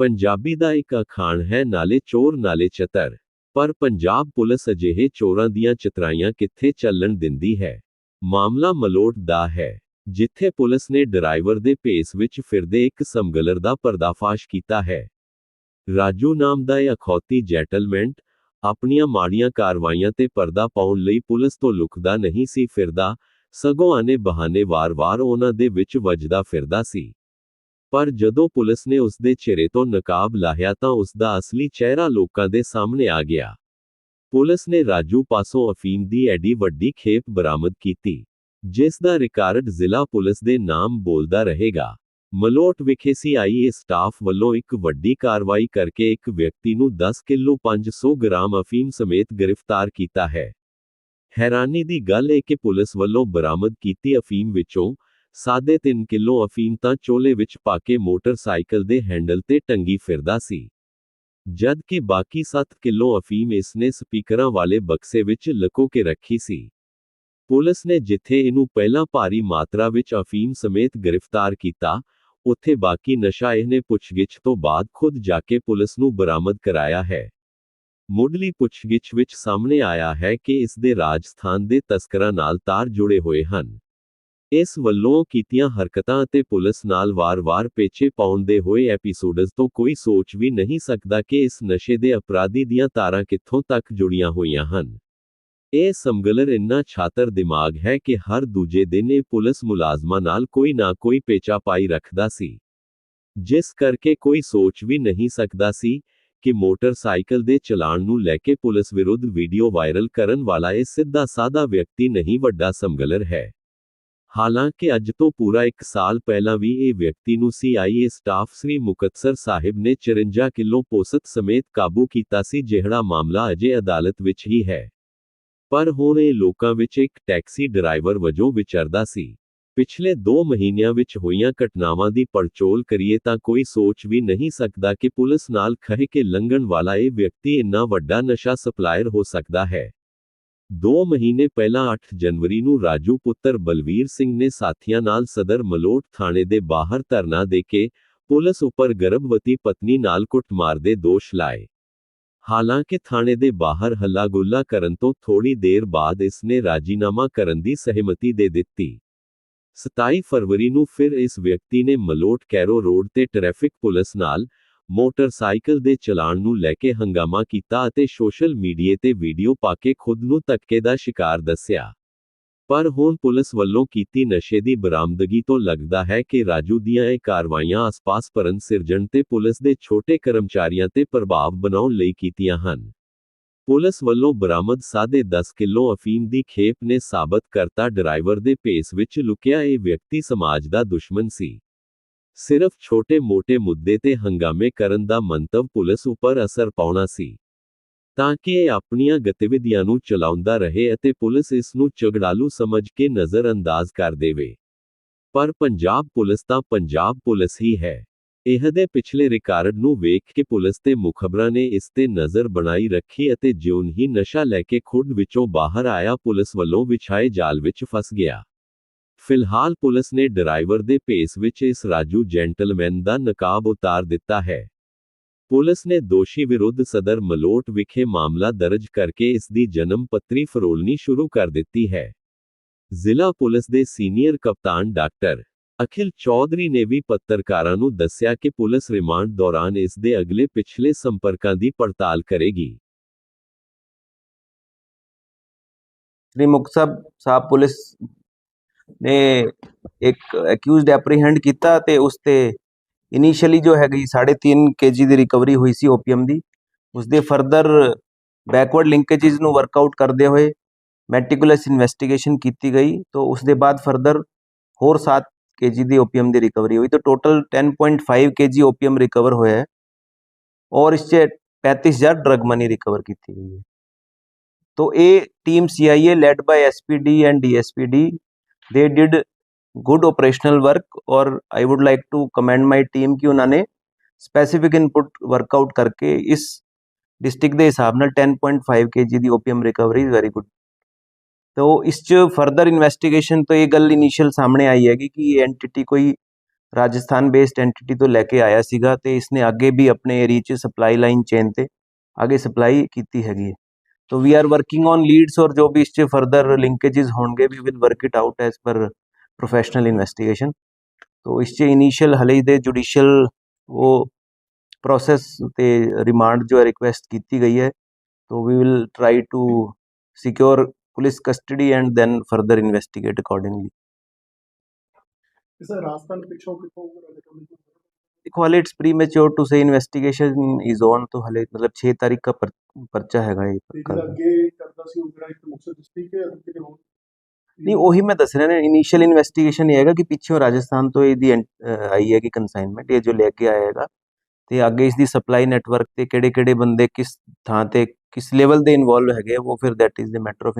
ਪੰਜਾਬੀ ਦਾ ਇੱਕ ਅਖਾਣ ਹੈ ਨਾਲੇ ਚੋਰ ਨਾਲੇ ਚਤਰ। ਪਰ ਪੰਜਾਬ ਪੁਲਿਸ ਅਜਿਹੇ ਚੋਰਾਂ ਦੀਆਂ ਚਤਰਾਈਆਂ ਕਿੱਥੇ ਚੱਲਣ ਦਿੰਦੀ ਹੈ? ਮਾਮਲਾ ਮਲੋਟ ਦਾ ਹੈ, ਜਿੱਥੇ ਪੁਲਿਸ ਨੇ ਡਰਾਈਵਰ ਦੇ ਭੇਸ ਵਿੱਚ ਫਿਰਦੇ ਇੱਕ ਸਮਗਲਰ ਦਾ ਪਰਦਾਫਾਸ਼ ਕੀਤਾ ਹੈ। ਰਾਜੂ ਨਾਮ ਦਾ ਇਹ ਅਖੌਤੀ ਜੈਟਲਮੈਂਟ ਆਪਣੀਆਂ ਮਾੜੀਆਂ ਕਾਰਵਾਈਆਂ ਤੇ ਪਰਦਾ ਪਾਉਣ ਲਈ ਪੁਲਿਸ ਤੋਂ ਲੁਕਦਾ ਨਹੀਂ ਸੀ, ਫਿਰਦਾ ਸਗੋਂ ਆਨੇ ਬਹਾਨੇ ਵਾਰ-ਵਾਰ ਉਹਨਾਂ ਦੇ ਵਿੱਚ ਵੱਜਦਾ ਫਿਰਦਾ ਸੀ। ਪਰ ਜਦੋਂ ਪੁਲਿਸ ਨੇ ਉਸ ਦੇ ਚਿਹਰੇ ਤੋਂ ਨਕਾਬ ਲਾਹਿਆ ਤਾਂ ਉਸ ਦਾ ਅਸਲੀ ਚਿਹਰਾ ਲੋਕਾਂ ਦੇ ਸਾਹਮਣੇ ਆ ਗਿਆ। ਪੁਲਿਸ ਨੇ ਰਾਜੂ ਪਾਸੋਂ ਅਫੀਮ ਦੀ ਐਡੀ ਵੱਡੀ ਖੇਪ ਬਰਾਮਦ ਕੀਤੀ, ਜਿਸ ਦਾ ਰਿਕਾਰਡ ਜ਼ਿਲ੍ਹਾ ਪੁਲਿਸ ਦੇ ਨਾਮ ਬੋਲਦਾ ਰਹੇਗਾ। ਮਲੋਟ ਵਿਖੇ ਸੀਆਈਏ ਸਟਾਫ ਵੱਲੋਂ ਇੱਕ ਵੱਡੀ ਕਾਰਵਾਈ ਕਰਕੇ ਇੱਕ ਵਿਅਕਤੀ ਨੂੰ 10 ਕਿਲੋ 500 ਗ੍ਰਾਮ ਅਫੀਮ ਸਮੇਤ ਗ੍ਰਿਫਤਾਰ ਕੀਤਾ ਹੈ। ਹੈਰਾਨੀ ਦੀ ਗੱਲ ਇਹ ਕਿ ਪੁਲਿਸ ਵੱਲੋਂ ਬਰਾਮਦ ਕੀਤੀ ਅਫੀਮ ਵਿੱਚੋਂ ਸਾਢੇ 3 ਕਿਲੋ ਅਫੀਮ ਤਾਂ ਚੋਲੇ ਵਿੱਚ ਪਾ ਕੇ ਮੋਟਰਸਾਈਕਲ ਦੇ ਹੈਂਡਲ ਤੇ ਟੰਗੀ ਫਿਰਦਾ ਸੀ। ਜਦ ਕਿ ਬਾਕੀ 7 ਕਿਲੋ ਅਫੀਮ ਇਸਨੇ ਸਪੀਕਰਾਂ ਵਾਲੇ ਬਕਸੇ ਵਿੱਚ ਲਕੋ ਕੇ ਰੱਖੀ ਸੀ। ਪੁਲਿਸ ਨੇ ਜਿੱਥੇ ਇਹਨੂੰ ਪਹਿਲਾਂ ਭਾਰੀ ਮਾਤਰਾ ਵਿੱਚ ਅਫੀਮ ਸਮੇਤ ਗ੍ਰਿਫਤਾਰ ਕੀਤਾ, ਉੱਥੇ ਬਾਕੀ ਨਸ਼ਾ ਇਹਨੇ ਪੁੱਛਗਿੱਛ ਤੋਂ ਬਾਅਦ ਖੁਦ ਜਾ ਕੇ ਪੁਲਿਸ ਨੂੰ ਬਰਾਮਦ ਕਰਾਇਆ ਹੈ। ਮੁੱਢਲੀ ਪੁੱਛਗਿੱਛ ਵਿੱਚ ਸਾਹਮਣੇ ਆਇਆ ਹੈ ਕਿ ਇਸ ਦੇ ਰਾਜਸਥਾਨ ਦੇ ਤਸਕਰਾਂ ਨਾਲ ਤਾਰ ਜੁੜੇ ਹੋਏ ਹਨ। ਇਸ ਵੱਲੋਂ ਕੀਤੀਆਂ ਹਰਕਤਾਂ ਅਤੇ ਪੁਲਿਸ ਨਾਲ ਵਾਰ-ਵਾਰ ਪੇਚੇ ਪਾਉਣ ਦੇ ਹੋਏ ਐਪੀਸੋਡਸ ਤੋਂ ਕੋਈ ਸੋਚ ਵੀ ਨਹੀਂ ਸਕਦਾ ਕਿ ਇਸ ਨਸ਼ੇ ਦੇ ਅਪਰਾਧੀ ਦੀਆਂ ਤਾਰਾਂ ਕਿੱਥੋਂ ਤੱਕ ਜੁੜੀਆਂ ਹੋਈਆਂ ਹਨ। ਇਹ ਸਮਗਲਰ ਇੰਨਾ ਛਾਤਰ ਦਿਮਾਗ ਹੈ ਕਿ ਹਰ ਦੂਜੇ ਦਿਨ ਇਹ ਪੁਲਿਸ ਮੁਲਾਜ਼ਮਾਂ ਨਾਲ ਕੋਈ ਨਾ ਕੋਈ ਪੇਚਾ ਪਾਈ ਰੱਖਦਾ ਸੀ। ਜਿਸ ਕਰਕੇ ਕੋਈ ਸੋਚ ਵੀ ਨਹੀਂ ਸਕਦਾ ਸੀ ਕਿ ਮੋਟਰਸਾਈਕਲ ਦੇ ਚਲਾਨ ਨੂੰ ਲੈ ਕੇ ਪੁਲਿਸ ਵਿਰੁੱਧ ਵੀਡੀਓ ਵਾਇਰਲ ਕਰਨ ਵਾਲਾ ਇਹ ਸਿੱਧਾ ਸਾਦਾ ਵਿਅਕਤੀ ਨਹੀਂ ਵੱਡਾ ਸਮਗਲਰ ਹੈ। ਹਾਲਾਂਕਿ ਅੱਜ ਤੋਂ ਪੂਰਾ 1 ਸਾਲ ਪਹਿਲਾਂ ਵੀ ਇਹ ਵਿਅਕਤੀ ਨੂੰ ਸੀਆਈਏ ਸਟਾਫ ਸ੍ਰੀ ਮੁਕਤਸਰ ਸਾਹਿਬ ਨੇ 54 ਕਿਲੋ ਪੋਸਤ ਸਮੇਤ ਕਾਬੂ ਕੀਤਾ ਸੀ, ਜਿਹੜਾ ਮਾਮਲਾ ਅਜੇ ਅਦਾਲਤ ਵਿੱਚ ਹੀ ਹੈ। ਪਰ ਹੁਣ ਇਹ ਲੋਕਾਂ ਵਿੱਚ ਇੱਕ ਟੈਕਸੀ ਡਰਾਈਵਰ ਵਜੋਂ ਵਿਚਰਦਾ ਸੀ। ਪਿਛਲੇ 2 ਮਹੀਨਿਆਂ ਵਿੱਚ ਹੋਈਆਂ ਘਟਨਾਵਾਂ ਦੀ ਪੜਚੋਲ ਕਰੀਏ ਤਾਂ ਕੋਈ ਸੋਚ ਵੀ ਨਹੀਂ ਸਕਦਾ ਕਿ ਪੁਲਿਸ ਨਾਲ ਖਹਿ ਕੇ ਲੰਘਣ ਵਾਲਾ ਇਹ ਵਿਅਕਤੀ ਇੰਨਾ ਵੱਡਾ ਨਸ਼ਾ ਸਪਲਾਇਰ ਹੋ ਸਕਦਾ ਹੈ। 2 ਮਹੀਨੇ ਪਹਿਲਾਂ 8 ਜਨਵਰੀ ਨੂੰ ਰਾਜੂ ਪੁੱਤਰ ਬਲਵੀਰ ਸਿੰਘ ਨੇ ਸਾਥੀਆਂ ਨਾਲ ਸਦਰ ਮਲੋਟ ਥਾਣੇ ਦੇ ਬਾਹਰ ਧਰਨਾ ਦੇ ਕੇ ਪੁਲਿਸ ਉੱਪਰ ਗਰਭਵਤੀ ਪਤਨੀ ਨਾਲ ਕੁੱਟਮਾਰ ਦੇ ਦੋਸ਼ ਲਾਏ। ਹਾਲਾਂਕਿ ਥਾਣੇ ਦੇ ਬਾਹਰ ਹੱਲਾ ਗੁੱਲਾ ਕਰਨ ਤੋਂ ਥੋੜੀ ਦੇਰ ਬਾਅਦ ਇਸ ਨੇ ਰਾਜੀਨਾਮਾ ਕਰਨ ਦੀ ਸਹਿਮਤੀ ਦੇ ਦਿੱਤੀ। 27 ਫਰਵਰੀ ਨੂੰ ਫਿਰ ਇਸ ਵਿਅਕਤੀ ਨੇ ਮਲੋਟ ਕੈਰੋ ਰੋਡ ਤੇ ਟ੍ਰੈਫਿਕ ਪੁਲਿਸ ਨਾਲ ਮੋਟਰਸਾਈਕਲ ਦੇ ਚਲਾਨ ਨੂੰ ਲੈ ਕੇ ਹੰਗਾਮਾ ਕੀਤਾ ਅਤੇ ਸੋਸ਼ਲ ਮੀਡੀਆ ਤੇ ਵੀਡੀਓ ਪਾ ਕੇ ਖੁਦ ਨੂੰ ਧੱਕੇ ਦਾ ਸ਼ਿਕਾਰ ਦੱਸਿਆ। ਪਰ ਹੁਣ ਪੁਲਿਸ ਵੱਲੋਂ ਕੀਤੀ ਨਸ਼ੇ ਦੀ ਬਰਾਮਦਗੀ ਤੋਂ ਲੱਗਦਾ ਹੈ ਕਿ ਰਾਜੂ ਦੀਆਂ ਇਹ ਕਾਰਵਾਈਆਂ ਆਸ-ਪਾਸ ਪਰਨ ਸਿਰਜਣ ਤੇ ਪੁਲਿਸ ਦੇ ਛੋਟੇ ਕਰਮਚਾਰੀਆਂ ਤੇ ਪ੍ਰਭਾਵ ਬਣਾਉਣ ਲਈ ਕੀਤੀਆਂ ਹਨ। ਪੁਲਿਸ ਵੱਲੋਂ ਬਰਾਮਦ ਸਾਦੇ 10 ਕਿਲੋ ਅਫੀਮ ਦੀ ਖੇਪ ਨੇ ਸਾਬਤ ਕਰਤਾ ਡਰਾਈਵਰ ਦੇ ਭੇਸ ਵਿੱਚ ਲੁਕਿਆ ਇਹ ਵਿਅਕਤੀ ਸਮਾਜ ਦਾ ਦੁਸ਼ਮਣ ਸੀ। ਸਿਰਫ ਛੋਟੇ-ਮੋਟੇ ਮੁੱਦੇ ਤੇ ਹੰਗਾਮੇ ਕਰਨ ਦਾ ਮੰਤਵ ਪੁਲਿਸ ਉੱਪਰ ਅਸਰ ਪਾਉਣਾ ਸੀ, ਤਾਂ ਕਿ ਇਹ ਆਪਣੀਆਂ ਗਤੀਵਿਧੀਆਂ ਨੂੰ ਚਲਾਉਂਦਾ ਰਹੇ ਅਤੇ ਪੁਲਿਸ ਇਸ ਨੂੰ ਝਗੜਾਲੂ ਸਮਝ ਕੇ ਨਜ਼ਰਅੰਦਾਜ਼ ਕਰ ਦੇਵੇ। ਪਰ ਪੰਜਾਬ ਪੁਲਿਸ ਤਾਂ ਪੰਜਾਬ ਪੁਲਿਸ ਹੀ ਹੈ। ਇਹਦੇ ਪਿਛਲੇ ਰਿਕਾਰਡ ਨੂੰ ਵੇਖ ਕੇ ਪੁਲਿਸ ਤੇ ਮੁਖਬਰਾਂ ਨੇ ਇਸ ਤੇ ਨਜ਼ਰ ਬਣਾਈ ਰੱਖੀ ਅਤੇ ਜਿਉਂ ਹੀ ਨਸ਼ਾ ਲੈ ਕੇ ਖੁੱਡ ਵਿੱਚੋਂ ਬਾਹਰ ਆਇਆ ਪੁਲਿਸ ਵੱਲੋਂ ਵਿਛਾਏ ਜਾਲ ਵਿੱਚ ਫਸ ਗਿਆ। ਫਿਲਹਾਲ ਪੁਲਿਸ ਨੇ ਡਰਾਈਵਰ ਦੇ ਭੇਸ ਵਿੱਚ ਇਸ ਰਾਜੂ ਜੈਂਟਲਮੈਨ ਦਾ ਨਕਾਬ ਉਤਾਰ ਦਿੱਤਾ ਹੈ। ਪੁਲਿਸ ਨੇ ਦੋਸ਼ੀ ਵਿਰੁੱਧ ਸਦਰ ਮਲੋਟ ਵਿਖੇ ਮਾਮਲਾ ਦਰਜ ਕਰਕੇ ਇਸ ਦੀ ਜਨਮ ਪੱਤਰੀ ਫਰੋਲਣੀ ਸ਼ੁਰੂ ਕਰ ਦਿੱਤੀ ਹੈ। ਜ਼ਿਲ੍ਹਾ ਪੁਲਿਸ ਦੇ ਸੀਨੀਅਰ ਕਪਤਾਨ ਡਾਕਟਰ ਅਖਿਲ ਚੌਧਰੀ ਨੇ ਵੀ ਪੱਤਰਕਾਰਾਂ ਨੂੰ ਦੱਸਿਆ ਕਿ ਪੁਲਿਸ ਰਿਮਾਂਡ ਦੌਰਾਨ ਇਸ ਦੇ ਅਗਲੇ ਪਿਛਲੇ ਸੰਪਰਕਾਂ ਦੀ ਪੜਤਾਲ ਕਰੇਗੀ। ਸ੍ਰੀ ਮੁਕਤਸਰ ਸਾਹਿਬ ਪੁਲਿਸ ਨੇ ਇੱਕ ਅਕਿਊਜ਼ਡ ਐਪਰੀਹੈਂਡ ਕੀਤਾ ਤੇ ਉਸ ਤੇ ਇਨੀਸ਼ੀਅਲੀ ਜੋ ਹੈਗੀ 3.5 ਕੇਜੀ ਦੀ ਰਿਕਵਰੀ ਹੋਈ ਸੀ ਓਪੀਅਮ ਦੀ ਉਸ ਦੇ ਫਰਦਰ ਬੈਕਵਰਡ ਲਿੰਕੇजेस ਨੂੰ ਵਰਕਆਊਟ ਕਰਦੇ ਹੋਏ ਮੈਟਿਕੂਲਸ ਇਨਵੈਸਟੀਗੇਸ਼ਨ ਕੀਤੀ ਗਈ, ਤੋਂ ਉਸ ਦੇ ਬਾਅਦ ਫਰਦਰ ਹੋਰ 7 ਕੇਜੀ ਦੀ ਓਪੀਅਮ ਦੀ ਰਿਕਵਰੀ ਹੋਈ, ਤਾਂ ਟੋਟਲ 10.5 ਕੇਜੀ ਓਪੀਅਮ ਰਿਕਵਰ ਹੋਇਆ ਹੈ ਔਰ ਇਸ 'ਚ 35000 ਡਰਗ ਮਨੀ ਰਿਕਵਰ ਕੀਤੀ ਗਈ ਹੈ। तो ये team CIA led by SPD and DSPD they did good operational work और I would like to commend my team कि उन्होंने स्पेसिफिक इनपुट वर्कआउट करके इस डिस्ट्रिक्ट ਦੇ ਹਿਸਾਬ ਨਾਲ 10.5 KG the OPM recovery is very good ਤੋ ਇਸ ਚ ਫਰਦਰ ਇਨਵੈਸਟੀਗੇਸ਼ਨ ਤੋਂ ਇਹ ਗੱਲ ਇਨੀਸ਼ੀਅਲ ਸਾਹਮਣੇ ਆਈ ਹੈਗੀ ਕਿ ਇਹ ਐਂਟੀਟੀ ਕੋਈ ਰਾਜਸਥਾਨ ਬੇਸਡ ਐਂਟੀਟੀ ਤੋਂ ਲੈ ਕੇ ਆਇਆ ਸੀਗਾ ਤੇ ਇਸਨੇ ਅੱਗੇ ਵੀ ਆਪਣੇ ਏਰੀਆ 'ਚ ਸਪਲਾਈ ਲਾਈਨ ਚੇਨ ਤੇ ਅੱਗੇ ਸਪਲਾਈ ਕੀਤੀ ਹੈਗੀ ਹੈ ਤੋ we are working on leads ਔਰ ਜੋ ਵੀ ਇਸ 'ਚ ਫਰਦਰ ਲਿੰਕੇजेस ਹੋਣਗੇ we will work it out as per professional investigation ਤੋ ਇਸ 'ਚ ਇਨੀਸ਼ੀਅਲ ਹਲੇ ਦੇ ਜੁਡੀਸ਼ੀਅਲ ਉਹ ਪ੍ਰੋਸੈਸ ਤੇ ਰਿਮਾਂਡ ਜੋ ਹੈ ਰਿਕੁਐਸਟ ਕੀਤੀ ਗਈ ਹੈ ਤੋ we will try to secure police custody and then further investigate accordingly sir Rajasthan ਪਿੱਛੋਂ ਕਿੱਥੋਂ ਰਿਕਵਰੀ देखो हाले it's premature to say investigation is on तो हाले मतलब 6 तारीख का पर, पर्चा हैगा ये ਤੇ कल ਜਿਹੜਾ ਅੱਗੇ ਕਰਦਾ ਸੀ ਉਹ ਜਿਹੜਾ ਇੱਕ ਮੁਕਤਸਰ ਡਿਸਟ੍ਰਿਕਟ ਹੈ ਅੱਗੇ ਕਿਤੇ ਹੋਰ ਨਹੀਂ ਉਹੀ ਮੈਂ ਦੱਸ ਰਿਹਾ ਨਾ ਇਨੀਸ਼ੀਅਲ ਇਨਵੈਸਟੀਗੇਸ਼ਨ ਇਹ ਹੈਗਾ ਕਿ ਪਿੱਛੋਂ ਰਾਜਸਥਾਨ ਤੋਂ ਇਹਦੀ ਐਂ- ਅਹ ਆਈ ਹੈ ਕਿ ਕਨਸਾਈਨਮੈਂਟ ਇਹ ਜੋ ਲੈ ਕੇ ਆਇਆ ਹੈਗਾ ਤੇ ਅੱਗੇ ਇਸ ਦੀ ਸਪਲਾਈ ਨੈਟਵਰਕ ਤੇ ਕਿਹੜੇ ਕਿਹੜੇ ਬੰਦੇ ਕਿਸ ਥਾਂ ਤੇ ਕਿਸ ਲੈਵਲ ਦੇ ਇਨਵੋਲਵ ਹੈਗੇ ਆ, ਉਹ ਫਿਰ that is the matter of